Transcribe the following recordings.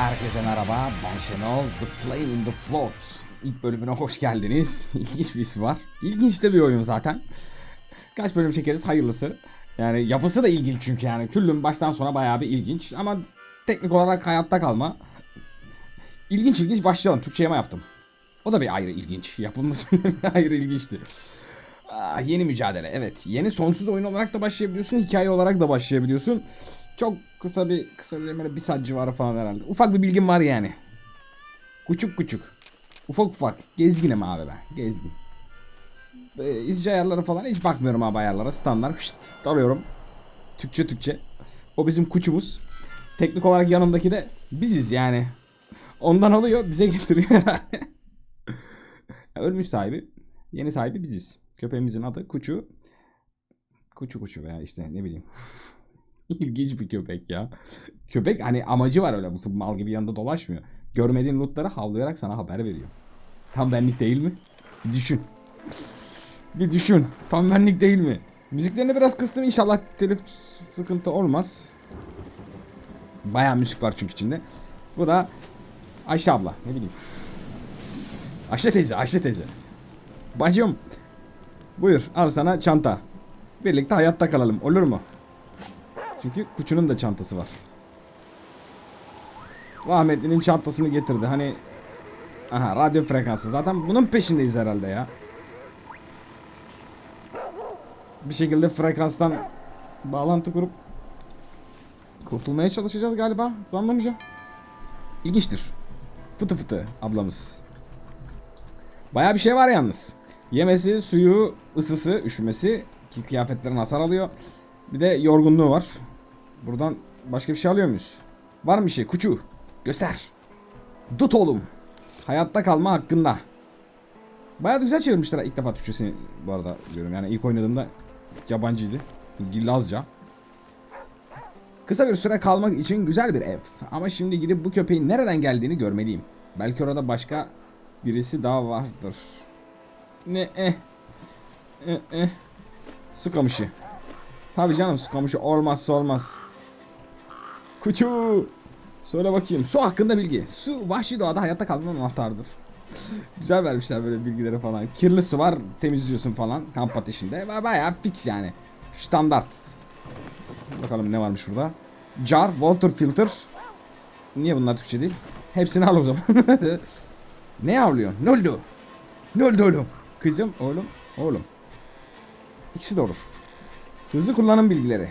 Herkese merhaba, ben Şenol, The Flame in the Float. İlk bölümüne hoş geldiniz. İlginç bir ismi var. İlginç de bir oyun zaten. Kaç bölüm çekeriz hayırlısı. Yani yapısı da ilginç çünkü yani. Küllüm baştan sona bayağı bir ilginç. Ama teknik olarak hayatta kalma. İlginç ilginç başlayalım. Türkçe yama yaptım. O da bir ayrı ilginç. Yapılması ayrı ilginçti. Ah, yeni mücadele evet. Yeni sonsuz oyun olarak da başlayabiliyorsun. Hikaye olarak da başlayabiliyorsun. Çok kısa bir kısa bir böyle bir saat civarı falan herhalde. Ufak bir bilgim var yani. Küçük küçük. Ufak ufak. Gezginim abi ben. Gezgin. Ee, izci ayarları falan hiç bakmıyorum abi ayarlara. Standart. Şşt, dalıyorum. Türkçe Türkçe. O bizim kuçumuz. Teknik olarak yanındaki de biziz yani. Ondan alıyor bize getiriyor. Ölmüş sahibi. Yeni sahibi biziz. Köpeğimizin adı Kuçu. Kuçu Kuçu veya işte ne bileyim. İlginç bir köpek ya. Köpek hani amacı var öyle. Mal gibi yanında dolaşmıyor. Görmediğin lootları havlayarak sana haber veriyor. Tam benlik değil mi? Bir düşün. Bir düşün. Tam benlik değil mi? Müziklerini biraz kıstım. İnşallah telif sıkıntı olmaz. Bayağı müzik var çünkü içinde. Bu da Ayşe abla. Ne bileyim. Ayşe teyze. Ayşe teyze. Bacım. Buyur al sana çanta. Birlikte hayatta kalalım olur mu? Çünkü Kuçu'nun da çantası var. Rahmetli'nin çantasını getirdi. Hani Aha radyo frekansı. Zaten bunun peşindeyiz herhalde ya. Bir şekilde frekanstan bağlantı kurup kurtulmaya çalışacağız galiba. Sanmamayacağım. İlginçtir. Fıtı fıtı ablamız. Baya bir şey var yalnız. Yemesi, suyu, ısısı, üşümesi ki kıyafetlerin hasar alıyor. Bir de yorgunluğu var. Buradan başka bir şey alıyor muyuz? Var mı bir şey? Kuçu. Göster. Dut oğlum. Hayatta kalma hakkında. Bayağı da güzel çevirmişler ilk defa Türkçesini bu arada diyorum. Yani ilk oynadığımda yabancıydı. Gillazca. Kısa bir süre kalmak için güzel bir ev. Ama şimdi gidip bu köpeğin nereden geldiğini görmeliyim. Belki orada başka birisi daha vardır. Ne eh. Eh eh. Su kamışı. Tabii canım su kamışı olmazsa olmaz. Kuçu. Söyle bakayım. Su hakkında bilgi. Su vahşi doğada hayatta kalmanın anahtarıdır. Güzel vermişler böyle bilgileri falan. Kirli su var temizliyorsun falan kamp ateşinde. Ba- Bayağı fix yani. Standart. Bakalım ne varmış burada. Jar, water filter. Niye bunlar Türkçe değil? Hepsini al o zaman. ne avlıyorsun? Ne oldu? Ne oldu oğlum? Kızım, oğlum, oğlum. İkisi de olur. Hızlı kullanım bilgileri.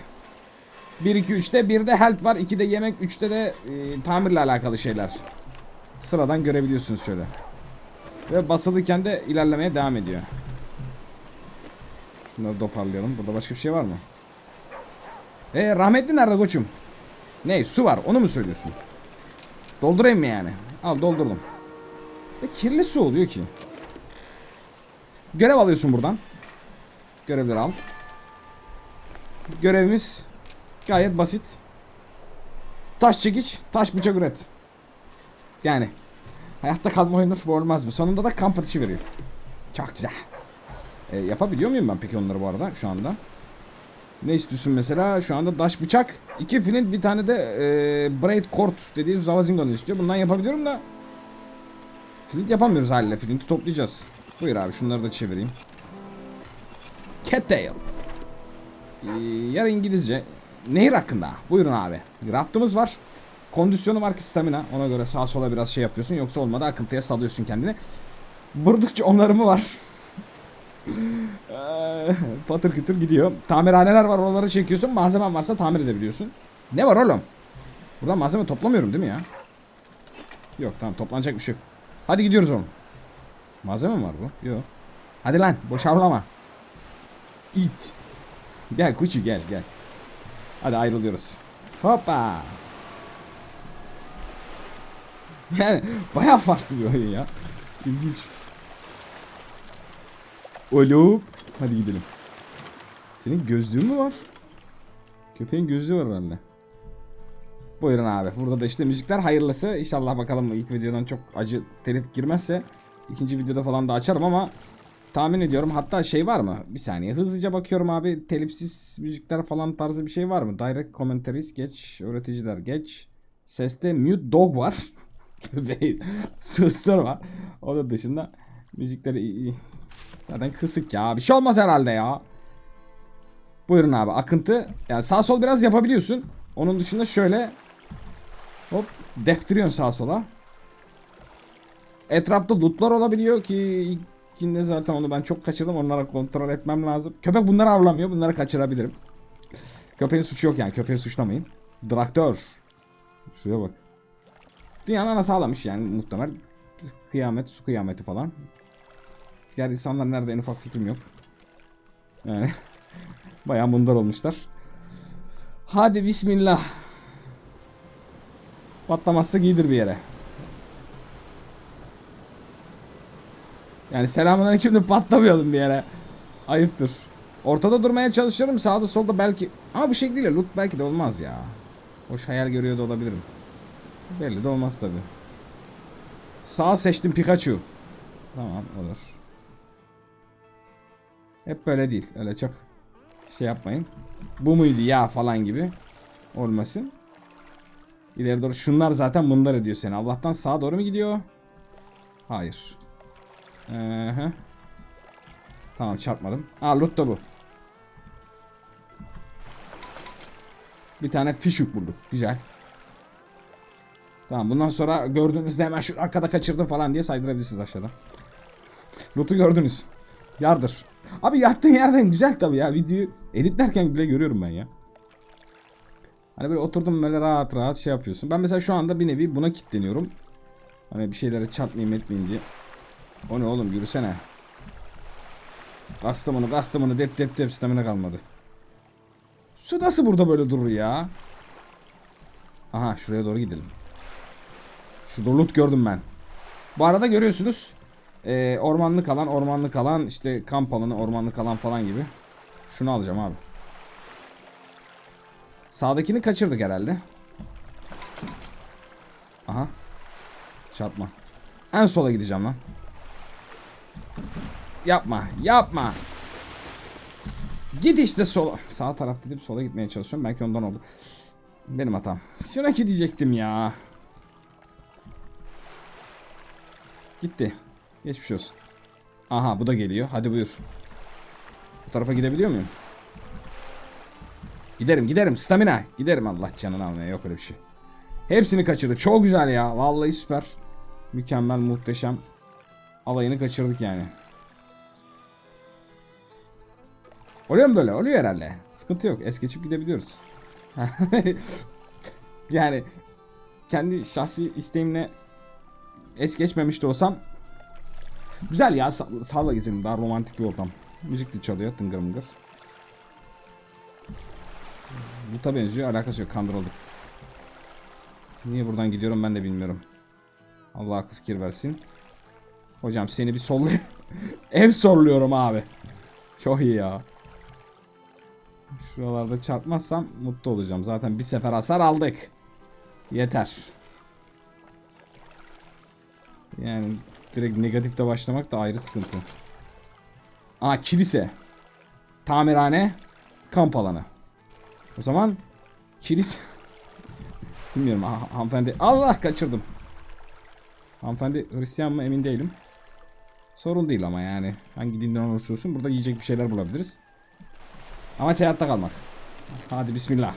1 2 3'te 1'de health var, 2'de yemek, 3'te de e, tamirle alakalı şeyler. Sıradan görebiliyorsunuz şöyle. Ve basılıyken de ilerlemeye devam ediyor. Şunları toparlayalım. Burada başka bir şey var mı? E rahmetli nerede koçum? Ne su var onu mu söylüyorsun? Doldurayım mı yani? Al doldurdum. Ve kirli su oluyor ki. Görev alıyorsun buradan. Görevleri al. Görevimiz gayet basit. Taş çekiç, taş bıçak üret. Yani hayatta kalma oyunu olmaz mı? Sonunda da kamp ateşi veriyor. Çok güzel. E, yapabiliyor muyum ben peki onları bu arada şu anda? Ne istiyorsun mesela? Şu anda daş bıçak, iki flint, bir tane de e, braid cord dediği zavazinganı istiyor. Bundan yapabiliyorum da flint yapamıyoruz haliyle. Flint'i toplayacağız. Buyur abi şunları da çevireyim. Cattail. Ee, yarı İngilizce. Nehir hakkında. Buyurun abi. Raftımız var. Kondisyonu var ki stamina. Ona göre sağa sola biraz şey yapıyorsun. Yoksa olmadı akıntıya salıyorsun kendini. Vurdukça onarımı var. Eee, Patır kütür gidiyor. Tamirhaneler var oraları çekiyorsun. Malzemen varsa tamir edebiliyorsun. Ne var oğlum? Buradan malzeme toplamıyorum değil mi ya? Yok tamam toplanacak bir şey yok. Hadi gidiyoruz oğlum. Malzeme mi var bu? Yok. Hadi lan boşavlama. İt. Gel kuçu gel gel. Hadi ayrılıyoruz. Hoppa. Yani bayağı farklı bir oyun ya. İlginç. Oğlum. Hadi gidelim. Senin gözlüğün mü var? Köpeğin gözlüğü var bende. Buyurun abi. Burada da işte müzikler hayırlısı. İnşallah bakalım ilk videodan çok acı telif girmezse ikinci videoda falan da açarım ama tahmin ediyorum. Hatta şey var mı? Bir saniye. Hızlıca bakıyorum abi. Telifsiz müzikler falan tarzı bir şey var mı? Direct commentaries geç. Öğreticiler geç. Seste Mute Dog var. Sısır var. O da dışında müzikleri. Zaten kısık ya. Bir şey olmaz herhalde ya. Buyurun abi akıntı. Yani sağ sol biraz yapabiliyorsun. Onun dışında şöyle hop deftiriyorsun sağa sola. Etrafta lootlar olabiliyor ki ilkinde zaten onu ben çok kaçırdım. Onlara kontrol etmem lazım. Köpek bunları avlamıyor. Bunları kaçırabilirim. Köpeğin suçu yok yani. Köpeği suçlamayın. Traktör. Şuraya bak. Dünyanın anası ağlamış yani muhtemel. Kıyamet, su kıyameti falan. Diğer insanlar nerede en ufak fikrim yok. Yani bayağı mundar olmuşlar. Hadi bismillah. Patlamazsa giydir bir yere. Yani selamünaleyküm de patlamayalım bir yere. Ayıptır. Ortada durmaya çalışıyorum sağda solda belki. Ama bu şekliyle loot belki de olmaz ya. Hoş hayal görüyor da olabilirim. Belli de olmaz tabi. Sağ seçtim Pikachu. Tamam olur. Hep böyle değil. Öyle çok şey yapmayın. Bu muydu ya falan gibi olmasın. İleri doğru şunlar zaten mundar ediyor seni. Allah'tan sağa doğru mu gidiyor? Hayır. Ee. Tamam çarpmadım. Aa loot da bu. Bir tane fishhook bulduk. Güzel. Tamam bundan sonra gördüğünüzde hemen şu arkada kaçırdım falan diye saydırabilirsiniz aşağıdan. Loot'u gördünüz. Yardır. Abi yattığın yerden güzel tabi ya. Videoyu editlerken bile görüyorum ben ya. Hani böyle oturdum böyle rahat rahat şey yapıyorsun. Ben mesela şu anda bir nevi buna kilitleniyorum. Hani bir şeylere çarpmayayım etmeyeyim diye. O ne oğlum yürüsene. Kastım onu kastım onu dep dep dep stamina kalmadı. Su nasıl burada böyle durur ya? Aha şuraya doğru gidelim. Şurada loot gördüm ben. Bu arada görüyorsunuz. e, ormanlık alan, ormanlık alan, işte kamp alanı, ormanlık alan falan gibi. Şunu alacağım abi. Sağdakini kaçırdık herhalde. Aha. Çarpma. En sola gideceğim lan. Yapma, yapma. Git işte sola. Sağ taraf dedim sola gitmeye çalışıyorum. Belki ondan oldu. Benim hatam. Şuna gidecektim ya. Gitti. Geçmiş olsun. Aha bu da geliyor. Hadi buyur. Bu tarafa gidebiliyor muyum? Giderim giderim. Stamina. Giderim Allah canını almaya. Yok öyle bir şey. Hepsini kaçırdık. Çok güzel ya. Vallahi süper. Mükemmel muhteşem. Alayını kaçırdık yani. Oluyor mu böyle? Oluyor herhalde. Sıkıntı yok. Es geçip gidebiliyoruz. yani kendi şahsi isteğimle es geçmemiş de olsam güzel ya sağ, sağla gezelim daha romantik bir ortam. Müzik de çalıyor tıngır mıngır. Buta benziyor alakası yok kandırıldık. Niye buradan gidiyorum ben de bilmiyorum. Allah aklı fikir versin. Hocam seni bir sollay Ev sorluyorum abi. Çok iyi ya. Şuralarda çarpmazsam mutlu olacağım. Zaten bir sefer hasar aldık. Yeter. Yani direkt negatifte başlamak da ayrı sıkıntı. Aa kilise. Tamirhane. Kamp alanı. O zaman kilise. Bilmiyorum ha, hanımefendi. Allah kaçırdım. Hanımefendi Hristiyan mı emin değilim. Sorun değil ama yani. Hangi dinden olursa olsun burada yiyecek bir şeyler bulabiliriz. Amaç hayatta kalmak. Hadi bismillah.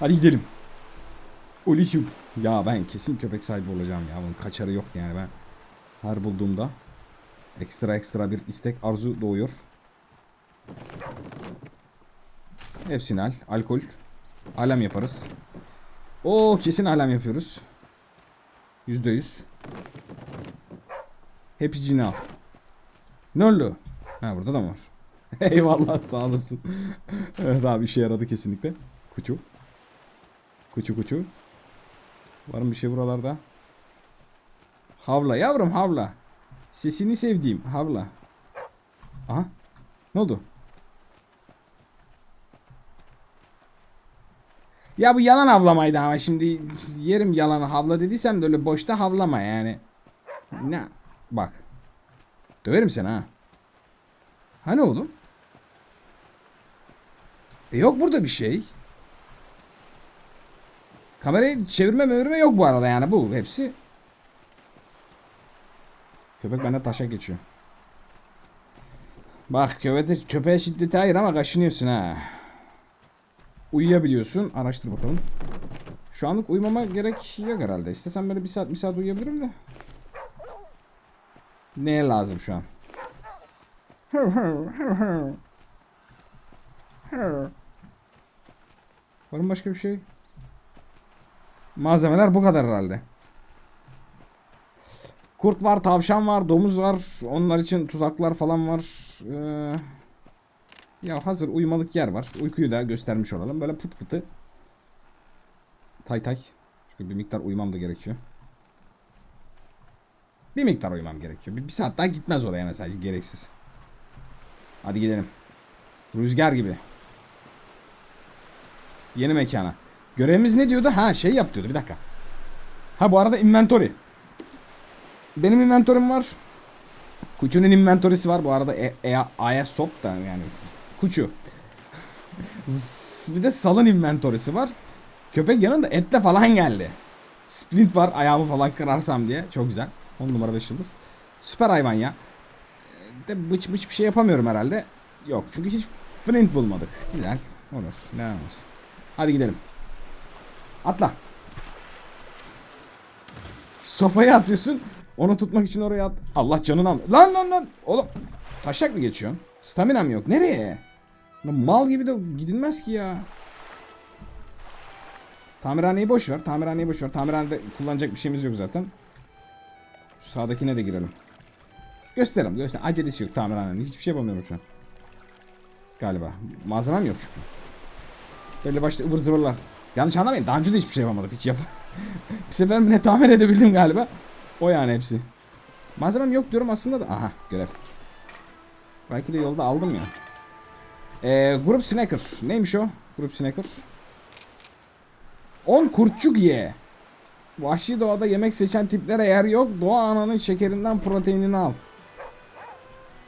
Hadi gidelim. Olişim. Ya ben kesin köpek sahibi olacağım ya. Bunun kaçarı yok yani ben. Her bulduğumda ekstra ekstra bir istek arzu doğuyor. Hepsini al. Alkol. Alem yaparız. O kesin alem yapıyoruz. Yüzde yüz. Hepsini al. Ne oldu? Ha burada da mı var? Eyvallah sağ olasın. evet abi işe yaradı kesinlikle. Kuçu. Kuçu kuçu. Var mı bir şey buralarda? Havla yavrum havla. Sesini sevdiğim havla. Aha. Ne oldu? Ya bu yalan havlamaydı ama şimdi yerim yalanı havla dediysem de öyle boşta havlama yani. Ne? Bak. Döverim seni ha. Hani oğlum? E yok burada bir şey. Kamerayı çevirme mevirme yok bu arada yani bu hepsi. Köpek bende taşa geçiyor. Bak köpeğe, köpeğe şiddeti hayır ama kaşınıyorsun ha. Uyuyabiliyorsun. Araştır bakalım. Şu anlık uyumama gerek yok herhalde. İstesem böyle bir saat bir saat uyuyabilirim de. Neye lazım şu an? Var mı başka bir şey? Malzemeler bu kadar herhalde. Kurt var, tavşan var, domuz var. Onlar için tuzaklar falan var. Ee, ya hazır uyumalık yer var. Uykuyu da göstermiş olalım. Böyle pıt pıtı. Tay tay. Çünkü bir miktar uyumam da gerekiyor. Bir miktar uyumam gerekiyor. Bir, bir saat daha gitmez oraya mesela gereksiz. Hadi gidelim. Rüzgar gibi. Yeni mekana. Görevimiz ne diyordu? Ha şey yap diyordu bir dakika. Ha bu arada inventory. Benim inventory'm var. Kuçu'nun inventory'si var bu arada. E, e, A'ya sop da yani. Kuçu. Bir de salın inventory'si var. Köpek yanında etle falan geldi. Splint var ayağımı falan kırarsam diye. Çok güzel. 10 numara 5 yıldız. Süper hayvan ya. De bıç bıç bir şey yapamıyorum herhalde. Yok çünkü hiç flint bulmadık. Güzel. Olur. Ne olmaz. Hadi gidelim. Atla. Sopayı atıyorsun. Onu tutmak için oraya at. Allah canını al. Lan lan lan. Oğlum. Taşak mı geçiyorsun? Staminam yok. Nereye? Mal gibi de gidilmez ki ya. Tamirhaneyi boş ver. Tamirhaneyi boş ver. Tamirhanede kullanacak bir şeyimiz yok zaten. Şu sağdakine de girelim. Gösterelim. Göster. Acelesi yok tamirhanenin. Hiçbir şey yapamıyorum şu an. Galiba. Malzemem yok çünkü. Belli başlı ıvır zıvırlar. Yanlış anlamayın. Daha önce de hiçbir şey yapamadık. Hiç yap. bir sefer mi ne tamir edebildim galiba. O yani hepsi. Malzemem yok diyorum aslında da. Aha görev. Belki de yolda aldım ya. Ee, grup snacker. Neymiş o? Grup snacker. 10 kurtçuk ye. Vahşi doğada yemek seçen tiplere yer yok. Doğa ananın şekerinden proteinini al.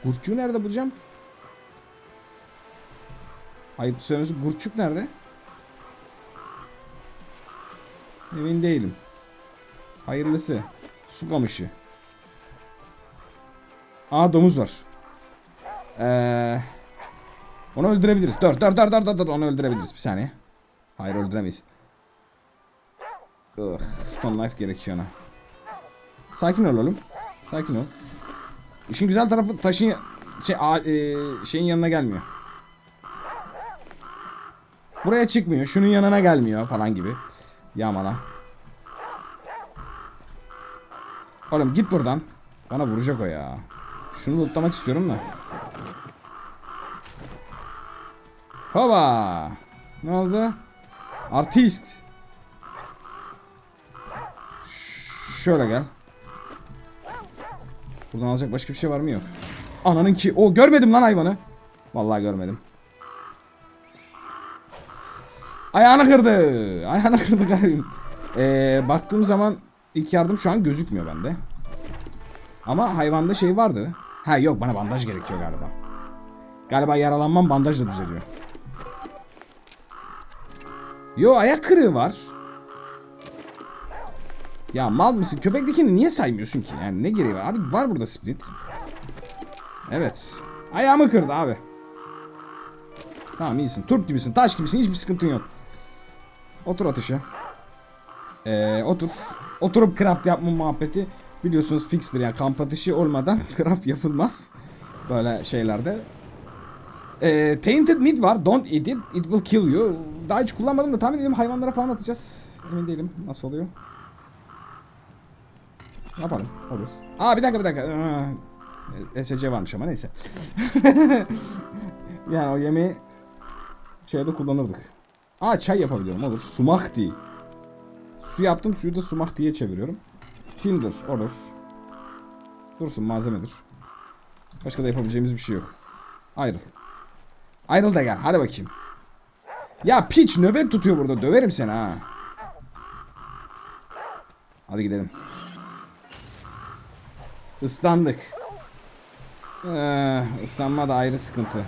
Kurtçuğu nerede bulacağım? Ayıp söylemesi kurtçuk nerede? Emin değilim. Hayırlısı. Su kamışı. Aa domuz var. Ee, onu öldürebiliriz. Dur dur dur dur dur dur onu öldürebiliriz bir saniye. Hayır öldüremeyiz. Ugh, stone life gerekiyor ona. Sakin ol oğlum. Sakin ol. İşin güzel tarafı taşın şey, a- e, şeyin yanına gelmiyor. Buraya çıkmıyor. Şunun yanına gelmiyor falan gibi. Yamana. Oğlum git buradan. Bana vuracak o ya. Şunu lootlamak istiyorum da. Hova. Ne oldu? Artist. Ş- Şöyle gel. Buradan alacak başka bir şey var mı yok. Ananın ki. O görmedim lan hayvanı. Vallahi görmedim. Ayağını kırdı. Ayağını kırdı garibim. Ee, baktığım zaman ilk yardım şu an gözükmüyor bende. Ama hayvanda şey vardı. Ha yok bana bandaj gerekiyor galiba. Galiba yaralanmam bandajla düzeliyor. Yo ayak kırığı var. Ya mal mısın? Köpektekini niye saymıyorsun ki? Yani ne gereği var? Abi var burada split. Evet. Ayağımı kırdı abi. Tamam iyisin. Turp gibisin. Taş gibisin. Hiçbir sıkıntın yok. Otur atışı. Ee, otur. Oturup craft yapma muhabbeti biliyorsunuz fixtir yani kamp atışı olmadan craft yapılmaz. Böyle şeylerde. Ee, tainted meat var. Don't eat it. It will kill you. Daha hiç kullanmadım da tahmin ediyorum hayvanlara falan atacağız. Emin değilim nasıl oluyor. Yapalım. Olur. Aa bir dakika bir dakika. Ee, SC varmış ama neyse. yani o yemeği şeyde kullanırdık. Aa çay yapabiliyorum olur. Sumak değil. Su yaptım suyu da sumak diye çeviriyorum. Tinder olur. Dursun malzemedir. Başka da yapabileceğimiz bir şey yok. Ayrıl. Ayrıl da gel hadi bakayım. Ya piç nöbet tutuyor burada döverim seni ha. Hadi gidelim. Islandık. Ee, ıslanma da ayrı sıkıntı.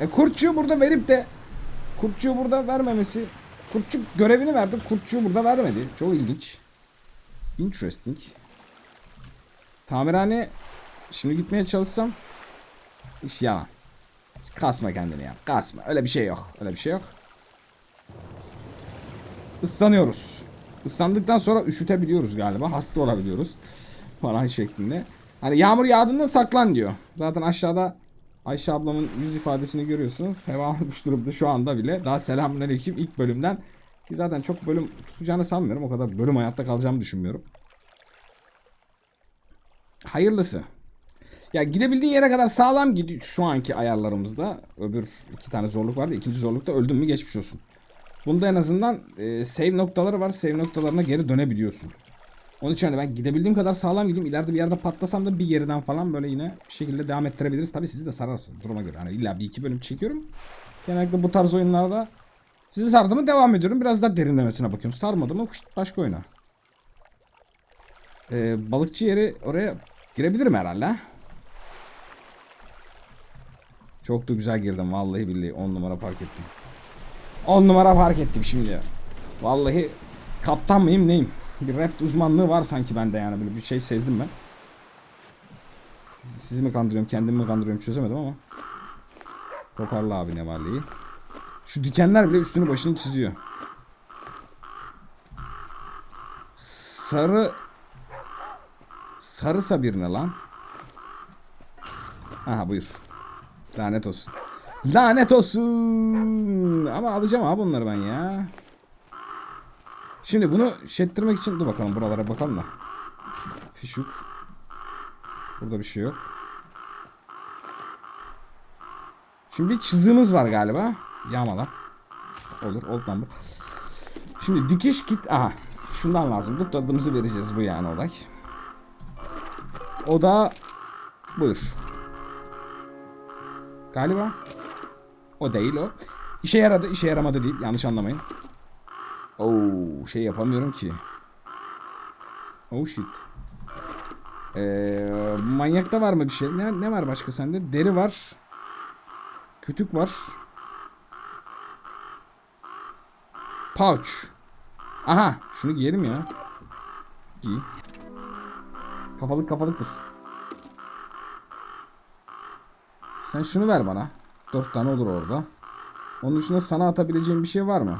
E kurtçuğu burada verip de kurtçuğu burada vermemesi Kurtçuk görevini verdi. Kurtçuğu burada vermedi. Çok ilginç. Interesting. Tamirhane şimdi gitmeye çalışsam iş yalan. Kasma kendini ya. Kasma. Öyle bir şey yok. Öyle bir şey yok. Islanıyoruz. Islandıktan sonra üşütebiliyoruz galiba. Hasta olabiliyoruz. Falan şeklinde. Hani yağmur yağdığında saklan diyor. Zaten aşağıda Ayşe ablamın yüz ifadesini görüyorsunuz. Heva almış durumda şu anda bile. Daha selamünaleyküm ilk bölümden. Ki zaten çok bölüm tutacağını sanmıyorum. O kadar bölüm hayatta kalacağımı düşünmüyorum. Hayırlısı. Ya gidebildiğin yere kadar sağlam gidiyor şu anki ayarlarımızda. Öbür iki tane zorluk vardı. İkinci zorlukta öldün mü geçmiş olsun. Bunda en azından e, save noktaları var. Save noktalarına geri dönebiliyorsun. Onun için hani ben gidebildiğim kadar sağlam gideyim. İleride bir yerde patlasam da bir yerden falan böyle yine bir şekilde devam ettirebiliriz. Tabii sizi de sararsın duruma göre. Hani illa bir iki bölüm çekiyorum. Genellikle bu tarz oyunlarda sizi sardı mı devam ediyorum. Biraz daha derinlemesine bakıyorum. Sarmadı mı başka oyuna. Ee, balıkçı yeri oraya girebilirim herhalde. Çok da güzel girdim vallahi billahi 10 numara park ettim. 10 numara park ettim şimdi. Vallahi kaptan mıyım neyim? Bir raft uzmanlığı var sanki bende yani böyle bir şey sezdim ben. Sizi mi kandırıyorum kendimi mi kandırıyorum çözemedim ama. Toparla abi ne. Şu dikenler bile üstünü başını çiziyor. Sarı Sarısa birine lan. Aha buyur. Lanet olsun. Lanet olsun. Ama alacağım abi bunları ben ya. Şimdi bunu şettirmek için dur bakalım buralara bakalım da. Fişuk. Burada bir şey yok. Şimdi bir çizığımız var galiba. Yağmala. Olur. Old number. Şimdi dikiş kit. Aha. Şundan lazım. Bu tadımızı vereceğiz bu yani olay. O da buyur. Galiba. O değil o. İşe yaradı, işe yaramadı değil. Yanlış anlamayın. Oo, şey yapamıyorum ki. Oh shit. Ee, manyakta var mı bir şey? Ne, ne var başka sende? Deri var. Kütük var. Pouch. Aha, şunu giyelim ya. Giy. Kafalık kafalıktır. Sen şunu ver bana. Dört tane olur orada. Onun dışında sana atabileceğim bir şey var mı?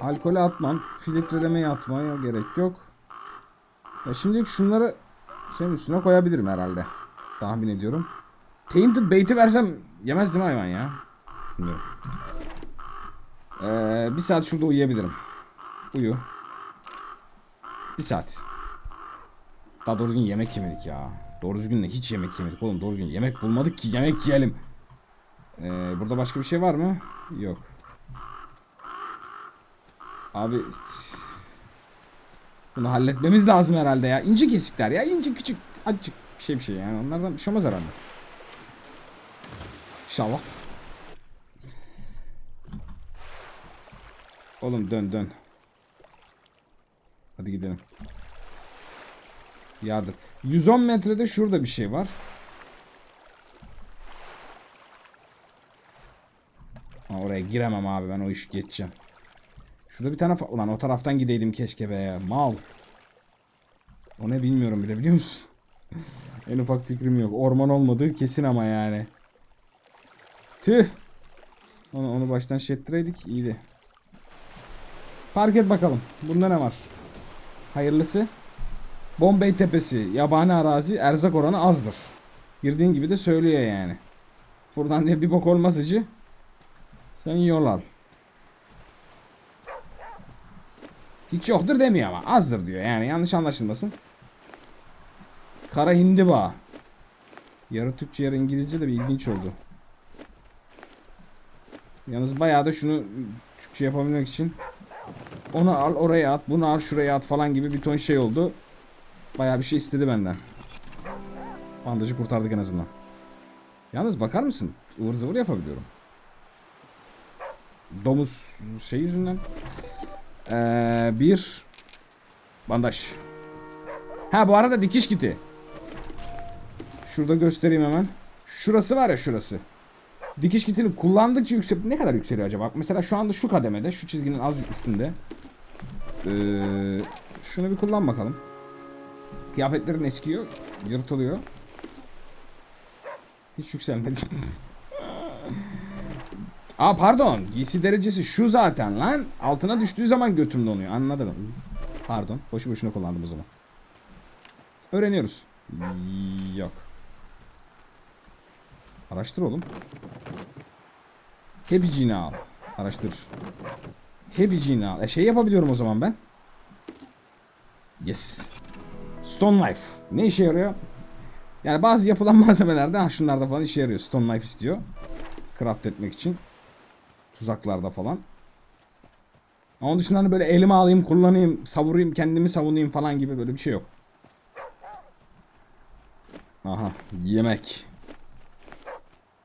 Alkolü atmam. Filtrelemeye atmaya gerek yok. Ya şimdi şunları senin üstüne koyabilirim herhalde. Tahmin ediyorum. Tainted bait'i versem yemez değil mi hayvan ya? Bilmiyorum. Ee, bir saat şurada uyuyabilirim. Uyu. Bir saat. Daha doğru düzgün yemek yemedik ya. Doğru düzgün de hiç yemek yemedik oğlum. Doğru düzgün yemek bulmadık ki yemek yiyelim. Ee, burada başka bir şey var mı? Yok. Abi bunu halletmemiz lazım herhalde ya. İnce kesikler ya. ince küçük bir şey bir şey yani. Onlardan bir şey olmaz herhalde. İnşallah. Oğlum dön dön. Hadi gidelim. Yardım. 110 metrede şurada bir şey var. Ha, oraya giremem abi ben o işi geçeceğim. Şurada bir tane ulan o taraftan gideydim keşke be mal. O ne bilmiyorum bile biliyor musun? en ufak fikrim yok. Orman olmadığı kesin ama yani. Tüh. Onu, onu baştan şettireydik iyiydi. Fark et bakalım. Bunda ne var? Hayırlısı. Bombay Tepesi. Yabani arazi. Erzak oranı azdır. Girdiğin gibi de söylüyor yani. Buradan diye bir bok olmaz hacı. Sen yol al. Hiç yoktur demiyor ama azdır diyor yani yanlış anlaşılmasın. Kara hindiba. Yarı Türkçe yarı İngilizce de bir ilginç oldu. Yalnız bayağı da şunu Türkçe yapabilmek için onu al oraya at bunu al şuraya at falan gibi bir ton şey oldu. Bayağı bir şey istedi benden. Bandajı kurtardık en azından. Yalnız bakar mısın? ıvır zıvır yapabiliyorum. Domuz şey yüzünden. Ee, bir bandaj. Ha bu arada dikiş kiti. Şurada göstereyim hemen. Şurası var ya şurası. dikiş kitini kullandıkça yüksek ne kadar yükseliyor acaba? Mesela şu anda şu kademede, şu çizginin az üstünde. Ee, şunu bir kullan bakalım. Kıyafetlerin eskiyor, yırtılıyor. Hiç yükselmedi. Aa pardon, giysi derecesi şu zaten lan. Altına düştüğü zaman götüm donuyor. Anladım. Pardon, boşu boşuna kullandım o zaman. Öğreniyoruz. Yok. Araştır oğlum. Hebicini al. Araştır. Hebicini al. E şey yapabiliyorum o zaman ben. Yes. Stone Knife. Ne işe yarıyor? Yani bazı yapılan malzemelerde ha şunlarda falan işe yarıyor. Stone Knife istiyor. Craft etmek için. Tuzaklarda falan. Onun dışında hani böyle elime alayım, kullanayım, savurayım, kendimi savunayım falan gibi böyle bir şey yok. Aha, yemek.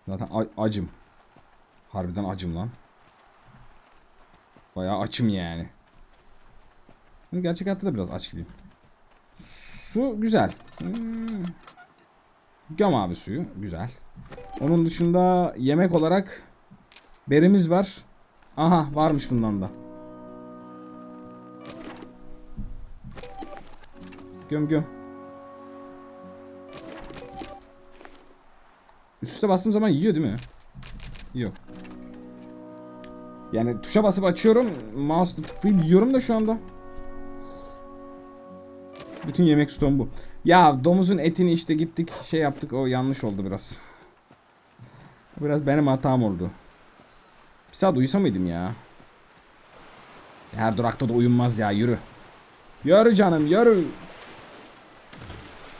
Zaten acım. Harbiden acım lan. Bayağı açım yani. Gerçek hayatta da biraz aç gibiyim. Su güzel. Hmm. Göm abi suyu. Güzel. Onun dışında yemek olarak berimiz var. Aha varmış bundan da. Göm göm. Üste bastığım zaman yiyor değil mi? Yok. Yani tuşa basıp açıyorum. Mouse'la tıklayıp yiyorum da şu anda. Bütün yemek stoğum bu. Ya domuzun etini işte gittik şey yaptık o yanlış oldu biraz. Biraz benim hatam oldu. Bir saat uyusa mıydım ya? Her durakta da uyunmaz ya yürü. Yürü canım yürü.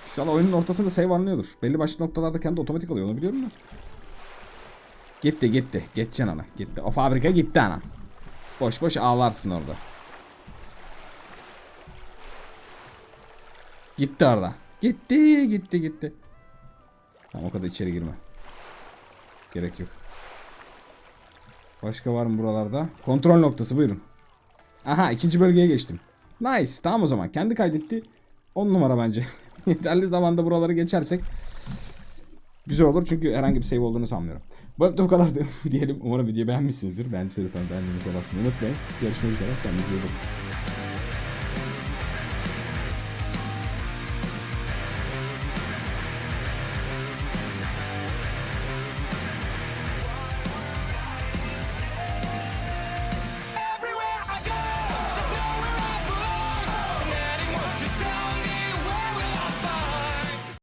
İnşallah oyunun ortasında save alınıyordur. Belli başlı noktalarda kendi otomatik oluyor onu biliyorum da. Gitti gitti. Geçeceksin ana. Gitti. O fabrika gitti ana. Boş boş ağlarsın orada. Gitti orada. Gitti gitti gitti. Tamam o kadar içeri girme. Gerek yok. Başka var mı buralarda? Kontrol noktası buyurun. Aha ikinci bölgeye geçtim. Nice tamam o zaman. Kendi kaydetti. 10 numara bence. Yeterli zamanda buraları geçersek güzel olur çünkü herhangi bir save olduğunu sanmıyorum. Bu hafta bu kadar diyelim. Umarım videoyu beğenmişsinizdir. Beğendiyseniz lütfen beğendiğinize basmayı unutmayın. Görüşmek üzere. Kendinize iyi bakın.